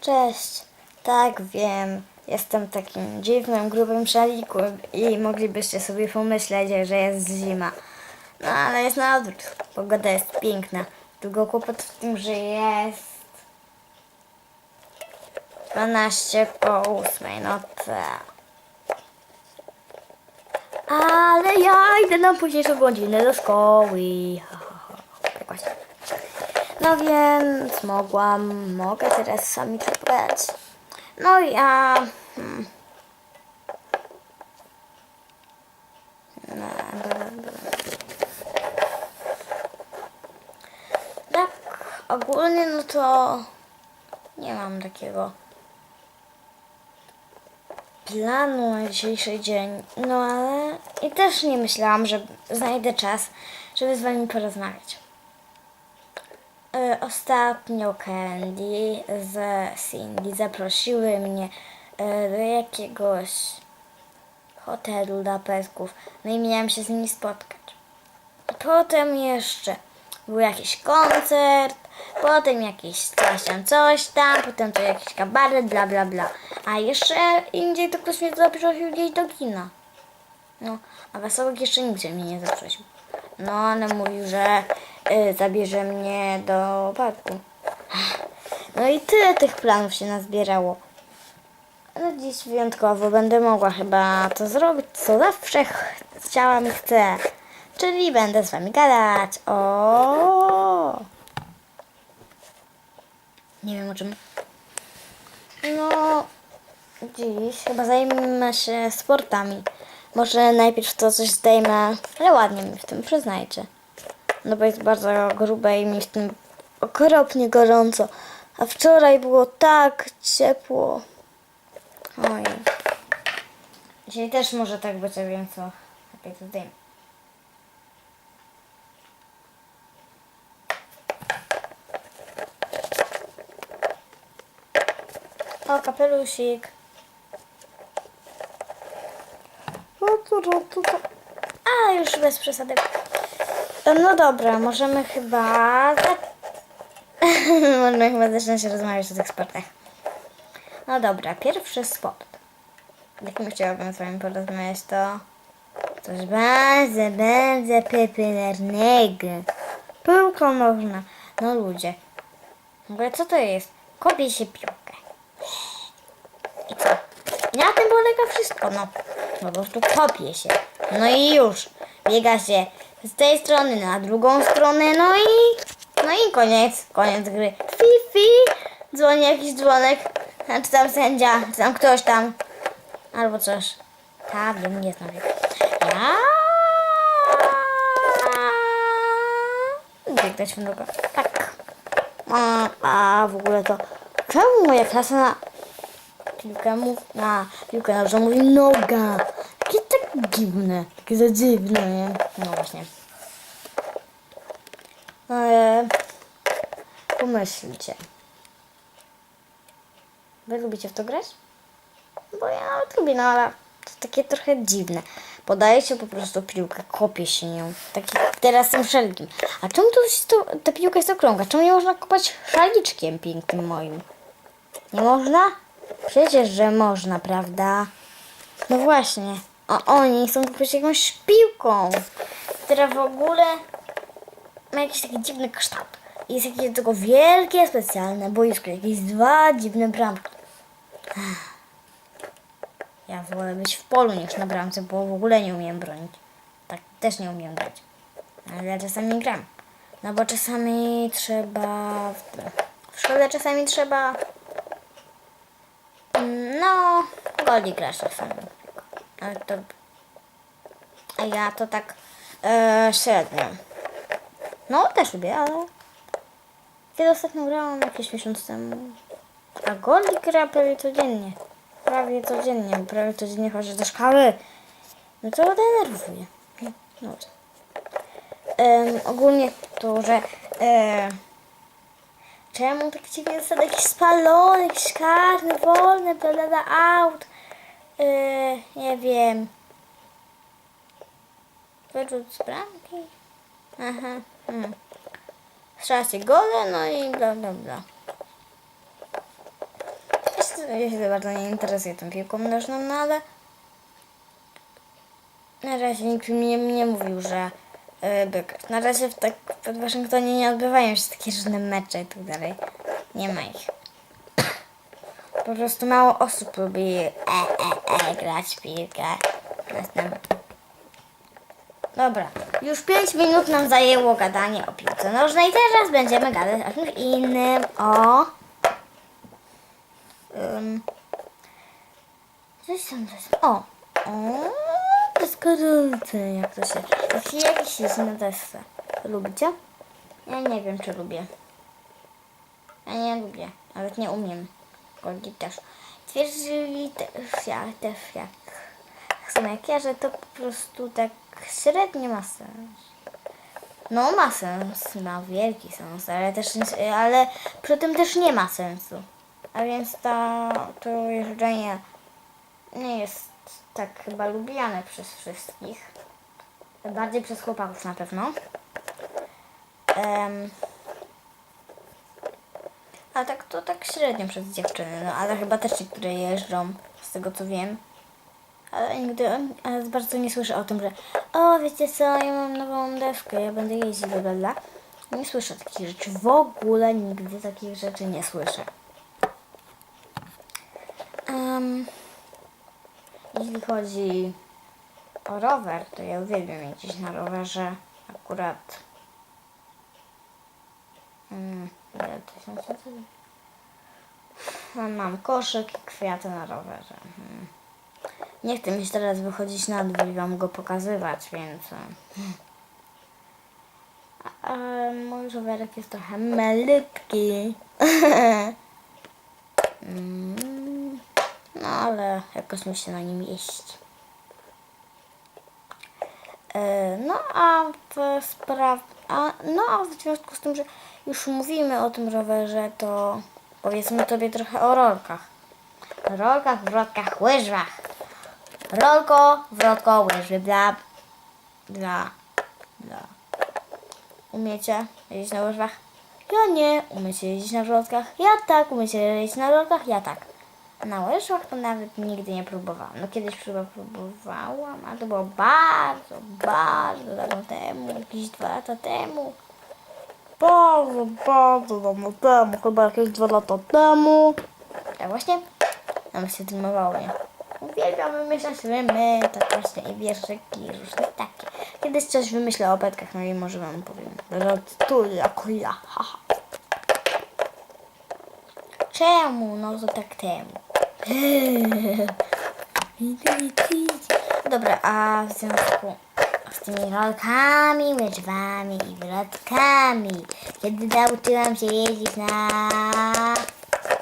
Cześć. Tak, wiem. Jestem takim dziwnym, grubym szalikiem i moglibyście sobie pomyśleć, że jest zima. No ale jest na odwrót. Pogoda jest piękna. Tylko kłopot w tym, że jest 12 po 8. No tak. Ale ja idę na późniejszą godzinę do szkoły. Ha, ha. No więc mogłam, mogę teraz sami czytać. No ja... Hmm. No. Tak, ogólnie no to nie mam takiego planu na dzisiejszy dzień. No ale i też nie myślałam, że znajdę czas, żeby z wami porozmawiać. E, Ostatnio Candy z Cindy zaprosiły mnie e, do jakiegoś hotelu dla pesków. No i miałam się z nimi spotkać. Potem jeszcze był jakiś koncert, potem jakiś coś tam, coś tam, potem to jakiś kabaret, bla bla bla. A jeszcze indziej to ktoś mnie zaprosił gdzieś do kina. No, a Wesołek jeszcze nigdzie mnie nie zaprosił. No, ale mówił, że y, zabierze mnie do parku. No i tyle tych planów się nazbierało. Ale dziś wyjątkowo będę mogła chyba to zrobić, co zawsze ch- chciałam i chcę. Czyli będę z wami gadać. O. Nie wiem o czym. No, dziś chyba zajmę się sportami. Może najpierw to coś zdejmę, ale ładnie mi w tym przyznajcie. No bo jest bardzo grube i mi w tym okropnie gorąco. A wczoraj było tak ciepło. Oj. Dzisiaj też może tak być, a wiem co. Lepiej to. O, kapelusik. A, już bez przesady. No dobra, możemy chyba... za- możemy chyba zacząć rozmawiać o tych sportach. No dobra, pierwszy sport. Jakim chciałabym z wami porozmawiać, to coś bardzo, bardzo popularnego. Piłką nożna. No ludzie. W co to jest? Kopie się piłkę. I co? Na tym polega wszystko, no. Po prostu kopie się. No i już. Biega się z tej strony na drugą stronę, no i... No i koniec. Koniec gry. Fifi! Dzwoni jakiś dzwonek. Czy tam sędzia, czy tam ktoś tam. Albo coś. Tak, wiem, nie znam. Ja... Biegnąć w nogę. Tak. A, a w ogóle to... Czemu moja klasa na piłkę mów, na piłkę nożną mówi noga. Dziwne, takie za dziwne, nie? No właśnie. Ale pomyślcie. Wy lubicie w to grać? Bo ja nawet lubię, no ale to takie trochę dziwne. Podaje się po prostu piłkę, kopie się nią. Teraz tym szalikiem. A czemu to ta piłka jest okrągła? Czemu nie można kopać szaliczkiem pięknym moim? Nie można? Przecież, że można, prawda? No właśnie. A oni chcą kupić jakąś piłką, która w ogóle ma jakiś taki dziwny kształt. Jest jakieś tylko wielkie, specjalne boisko, jakieś dwa dziwne bramki. Ja wolę być w polu niż na bramce, bo w ogóle nie umiem bronić. Tak też nie umiem grać. Ale ja czasami gram. No bo czasami trzeba... W, szkole czasami trzeba no, goli grasz czasami. To... A ja to tak e, średnio. No, też lubię, ale... Kiedy ostatnio grałam? Jakiś miesiąc temu. A goli gra prawie codziennie. Prawie codziennie. Prawie codziennie chodzę do szkoły. No to denerwuje. No, dobrze. Em, ogólnie to, że... E, Czemu tak dziwnie został jakiś spalony, jakiś karny, wolny, bla bla bla. Yy, nie wiem. Wyrzut z bramki. Aha. Hmm. Strzela się gole, no i bla bla bla. ja się bardzo nie interesuję tą piłką nożną, no ale na razie nikt mi nie, nie mówił, że yy. Na razie w, tak, w Waszyngtonie nie odbywają się takie różne mecze i tak dalej. Nie ma ich. Po prostu mało osób lubi e, e, e, grać w piłkę. Jestem. Dobra, już 5 minut nam zajęło gadanie o piłce nożnej. Teraz będziemy gadać o czymś innym. O. Um, coś tam, coś O. O. Deskorolce, jak to się. Jaki jakiś jest na desce. Lubicie? Ja nie wiem, czy lubię. Ja nie lubię. Nawet nie umiem. Kolgi też. Twierdzili też, ja też jak jak ja, że to po prostu tak średnio ma sens. No ma sens, ma wielki sens, ale też ale przy tym też nie ma sensu. A więc ta, to jeżdżenie nie jest tak chyba lubiane przez wszystkich. Bardziej przez chłopaków na pewno. Em, a tak to tak średnio przez dziewczyny, no ale chyba też niektóre jeżdżą, z tego co wiem. Ale nigdy, ale bardzo nie słyszę o tym, że o wiecie co, ja mam nową deskę, ja będę jeździć, bla bla. Nie słyszę takich rzeczy, w ogóle nigdy takich rzeczy nie słyszę. Em, jeśli chodzi o rower, to ja uwielbiam jeździć na rowerze. Akurat mm, ile tysięcy to- Mam- koszyk i kwiaty na rowerze. Mhm. Nie chcę mi się teraz wychodzić na dwór i wam go pokazywać, więc... e, A, mój rowerek jest trochę malutki. Mm, no ale jakoś mi się na nim jeść. E, No a w spraw... A, no a w związku z tym, że już mówimy o tym rowerze, to powiedzmy tobie trochę o rolkach. Rolkach, wrotkach, łyżwach. Rolko, wrotko, łyżwy, bla, bla, bla. Umiecie jeździć na łyżwach? Ja nie. Umiecie jeździć na wrotkach? Ja tak. Umiecie jeździć na rolkach? Ja tak. Na łyżwach to nawet nigdy nie próbowałam. No kiedyś próbowałam, ale to było bardzo, bardzo dawno temu, jakieś dwa lata temu. Bardzo, bardzo dawno temu, chyba jakieś dwa lata temu. Tak właśnie? Nam się filmowało, nie? Uwielbiam wymyślać rymy, tak właśnie i wierszyki różne takie. Kiedyś coś wymyślę o betkach, no i może wam powiem. Tu jako ja, haha. Czemu? No to tak temu. Dobra, a w związku z tymi rolkami, łyżwami i wrotkami, kiedy nauczyłam się jeździć na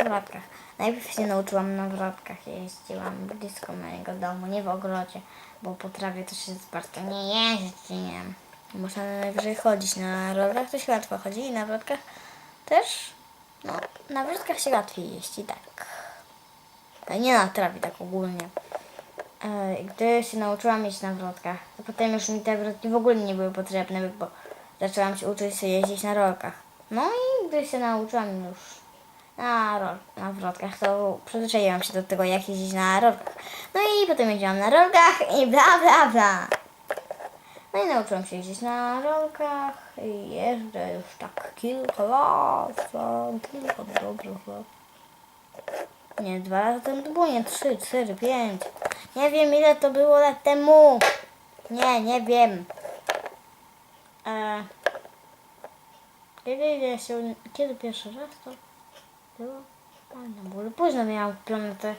wrotkach. Najpierw się nauczyłam na wrotkach, jeździłam blisko mojego domu, nie w ogrodzie, bo po trawie to się bardzo nie jeździ. Można najwyżej chodzić na rolkach, to się łatwo chodzi i na wrotkach też, no, na wrotkach się łatwiej jeździ, tak. Ale nie na trawie, tak ogólnie. E, Gdy się nauczyłam jeździć na wrotkach, to potem już mi te wrotki w ogóle nie były potrzebne, bo zaczęłam się uczyć się jeździć na rolkach. No i gdy się nauczyłam już na, rol, na wrotkach, to przyzwyczaiłam się do tego, jak jeździć na rolkach. No i potem jeździłam na rolkach i bla bla bla. No i nauczyłam się jeździć na rolkach i jeżdżę już tak kilka lat, kilka dobrych lat. Nie, dwa lata temu to było, nie, trzy, cztery, pięć. Nie wiem ile to było lat temu. Nie, nie wiem. E, kiedy ja się, kiedy pierwszy raz to było? Pamiętam, bo późno miałam kupione te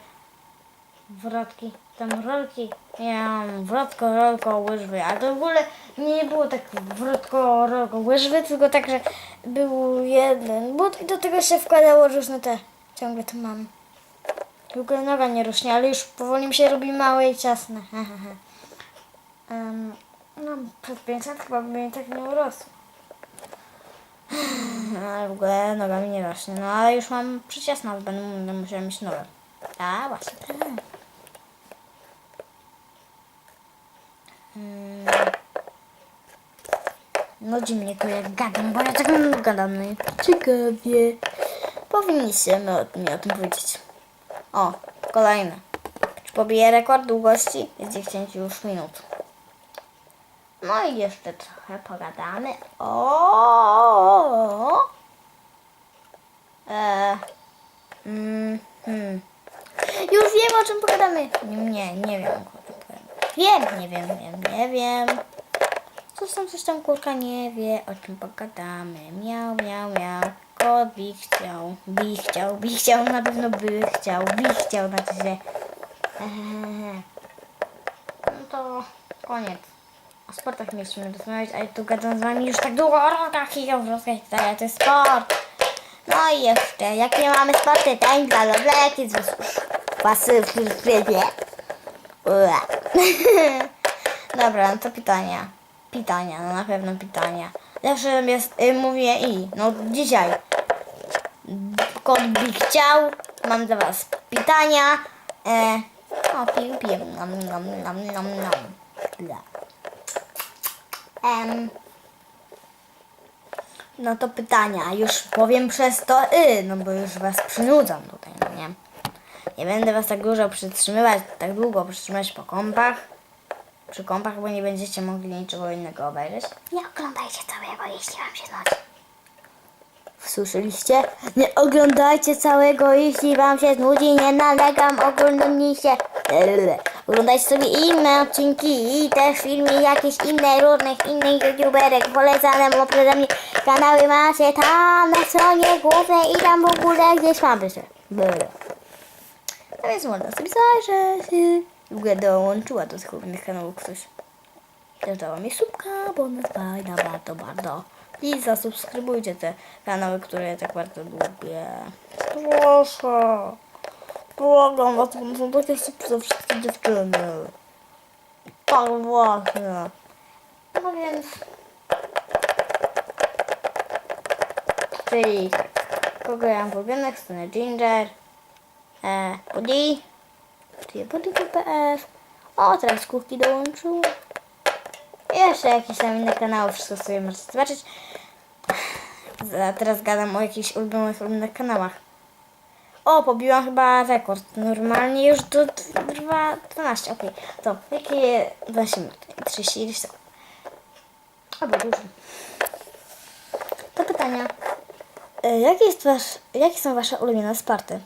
wrotki, tam rolki. Miałam wrotko, rolko, łyżwy, a to w ogóle nie było tak wrotko, rolko, łyżwy, tylko tak, że był jeden, bo do tego się wkładało różne te, ciągle to mam. Ogóle noga nie rośnie, ale już powoli mi się robi małe i ciasne. um, no, przed 5 lat chyba by mi tak nie urosło. No, ale w ogóle noga mi nie rośnie. No, ale już mam przyciasne, ale będę, musiała mieć nowe. A, właśnie. tak. Mm. Nudzi mnie to jak gadam, bo ja tak gadam. No i ciekawie. Powinniśmy o, mi o tym powiedzieć. O, kolejny. Czy pobije rekord długości? Jest 10 już minut. No i jeszcze trochę pogadamy o... E, mm, hmm. Już wiem o czym pogadamy. Nie, nie wiem o czym. Wiem, nie wiem, wiem, nie wiem. Coś tam, coś tam kurka nie wie, o czym pogadamy. Miał, miał, miał. Kot by chciał, by chciał, by chciał, na pewno by chciał, by chciał, znaczy się. Eee. No to koniec. O sportach mieliśmy rozmawiać, a ja tu gadam z wami już tak długo o rokach i o wroskach i tak. To jest sport. No i jeszcze, jakie mamy sporty? Tań, bla, bla, bla, jakie was już was Dobra, no to pytania. Pytania, no na pewno pytania. Zawsze jest, y, mówię i, no dzisiaj. Kot by chciał, mam dla was pytania. E, o, pił, piję. Nom, nom, nom, nom, nom. Bla. Em, no to pytania. Już powiem przez to y, no bo już was przynudzam tutaj, no nie? Nie będę was tak dużo przytrzymywać, tak długo przytrzymywać po kąpach. Przy kąpach, bo nie będziecie mogli niczego innego obejrzeć. Nie oglądajcie całego, jeśli wam się nudzi. Słyszeliście? Nie oglądajcie całego, jeśli wam się nudzi, nie nalegam, oglądajcie. Oglądajcie sobie inne odcinki i też filmy jakieś inne, różnych innych youtuberek. Polecane przeze mnie kanały macie tam na stronie głównej i tam w ogóle gdzieś mam wyżej. A więc można sobie zajrzeć. W ogóle dołączyła do tych głównych kanałów ktoś. Też dała mi subka, bo ona jest fajna bardzo, bardzo. I zasubskrybujcie te kanały, które ja tak bardzo lubię. Proszę. Błagam was, bo są takie super wszystkie dziewczyny. Tak właśnie. No więc... Czyli kogo ja mam ulubionych, stronę Ginger, e, Body, czyli body.pf. O, teraz kuchni dołączył. Jeszcze jakieś tam inne kanały, wszystko sobie możecie zobaczyć. A teraz gadam o jakichś ulubionych, ulubionych kanałach. O, pobiłam chyba rekord. Normalnie już do 2, 12, okej. To, jakie 12 minut? 30 sekund. Albo dużo. To pytania. E, Jakie, jest wasz, jakie są wasze ulubione sporty?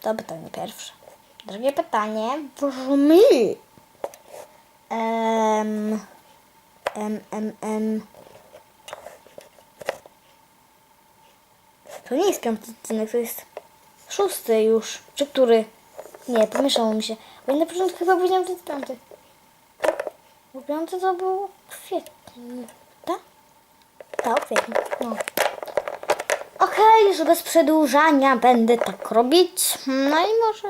To pytanie pierwsze. Drugie pytanie brzmi... Um, em, em, em. To nie jest piąty odcinek, to jest szósty już. Czy który? Nie, pomieszało mi się. Bo na początku chyba powiedziałam, że jest piąty. Bo piąty to był kwietniu. Tak? Tak, kwietniu. No. Okej, już bez przedłużania będę tak robić. No i może...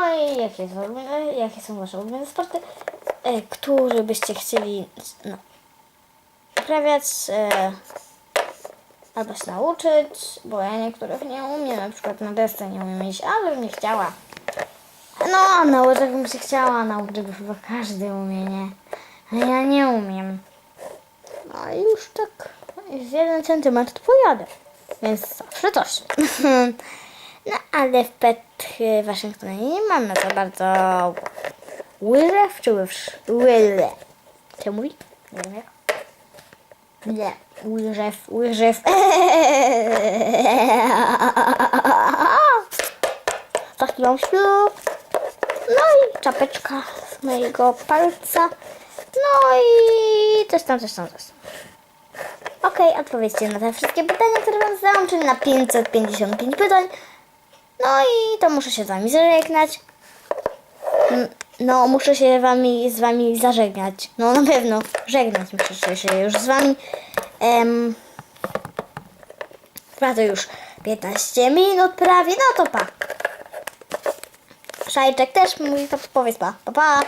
No i jakie są, ulubione- jakie są wasze ulubione sporty, e, które byście chcieli no, uprawiać e, albo się nauczyć, bo ja niektórych nie umiem, na przykład na desce nie umiem iść, ale bym nie chciała. No, a na łyżach bym się chciała nauczyć, bo chyba każdy umie, nie? A ja nie umiem. No i już tak z jeden centymetr pojadę. Więc zawsze coś. no ale w Pet Waszyngtonie nie mamy za bardzo łyżew czy łyż? Łyże. Co mówi? Nie wiem jak. Nie. Łyżew, łyżew. Taki mam ślub. No i czapeczka z mojego palca. No i coś tam, coś tam, coś tam. Okej, odpowiedzcie na te wszystkie pytania, które wam zadałam, czyli na 555 pytań. No i to muszę się z wami zażegnać. No, muszę się wami, z wami zażegnać. No na pewno, żegnać muszę się już z wami. Em, Chyba to już 15 minut prawie, no to pa. Szajczek też mówi, to powiedz pa, pa, pa.